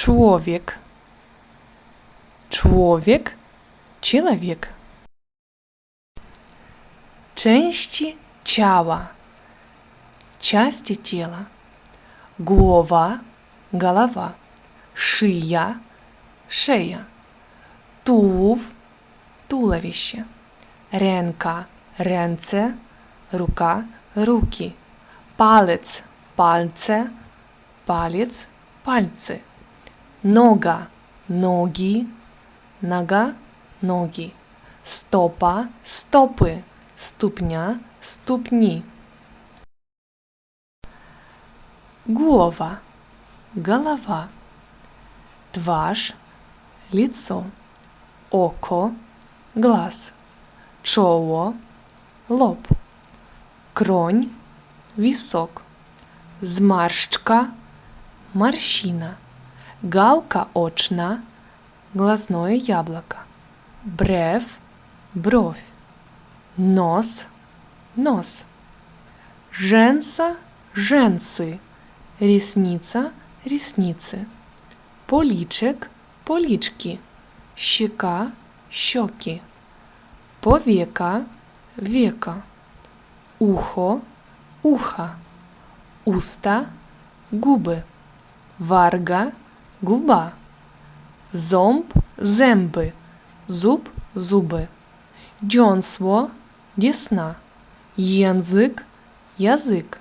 człowiek, człowiek, человек. Części ciała, части тела. Głowa, голова. Szyja, szyja. Tułów, туловище. Ręka, ręce. Ruka, ruki. Palec, palce. Palec, palce. Noga, nogi. Нога, ноги. Стопа, стопи. Ступня, ступні. Głowa, голова. Twarz, лицо. Око, глаз. Czoło, лоб. Кронь, висок. Змаршчка, морщина. Галка очна, глазное яблоко. Брев, бровь. Нос, нос. Женса, женсы. Ресница, ресницы. Поличек, полички. Щека, щеки. Повека, века. Ухо, ухо. Уста, губы. Варга, губа. Зомб, зęby. Зуб, зуби. Dziąsło, десна. Język, язык.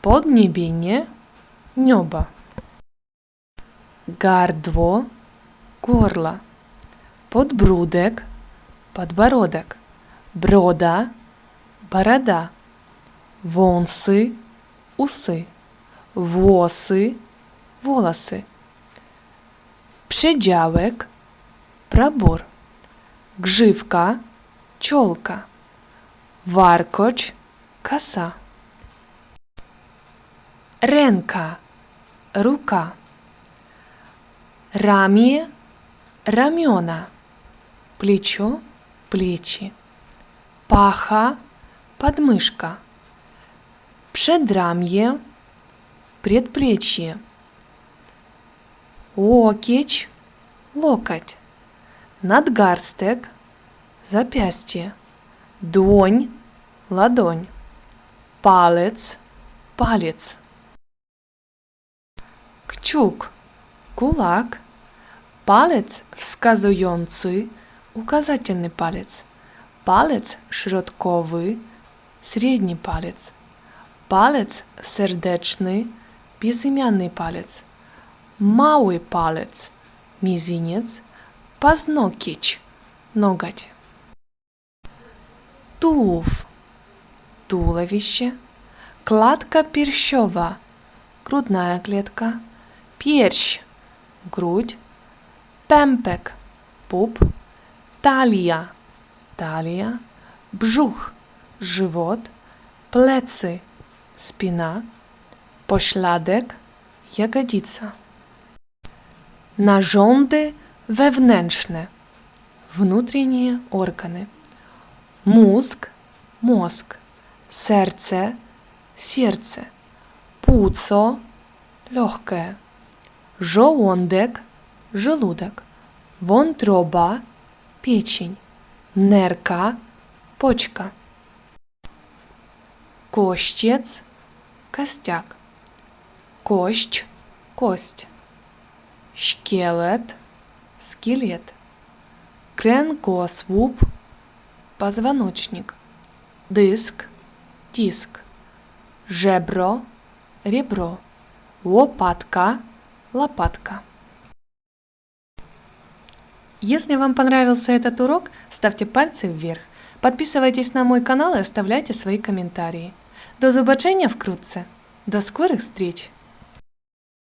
Podniebienie, небо. Gardło, горло. Подбрудek, подбородок. Брода, борода. Wąsy, uszy. Włosy, волосы. Przedziałek, пробор. Grzywka, ciolka. Warkoć, коса. Ręka, рука. Ramię, ramiona. Плечо, плечи. Паха, подмышка. Przedramię, предплечье. Локоть, локоть. Надгарстек, запястье. Донь, ладонь. Палец, палец. Kciuk, kulak. Palec wskazujący, uказательный palec. Palec środkowy, średni palec. Palec serdeczny, безымянный palec. Mały palec, мизинец, пазнокіч, ноготь. Туф, туловище. Кладка перщова, грудная клетка. Pierś, грудь. Pępek, pup. Talia, talia. Brzuch, żywot. Plecy, spina. Pośladek, ягодица. Narządy wewnętrzne, внутренние органы. Mózg, mózg. Serce, сердце. Пуцо, легкое. Żołądek, żołódek. Wątroba, печень. Nerka, почка. Kościec, костяк. Кость, кость. Шкелет, скелет. Кренкосвуп, позвоночник. Диск, диск. Жебро, ребро. Лопатка, лопатка. Если вам понравился этот урок, ставьте пальцы вверх. Подписывайтесь на мой канал и оставляйте свои комментарии. До zobaczenia wkrótce. До скорых встреч!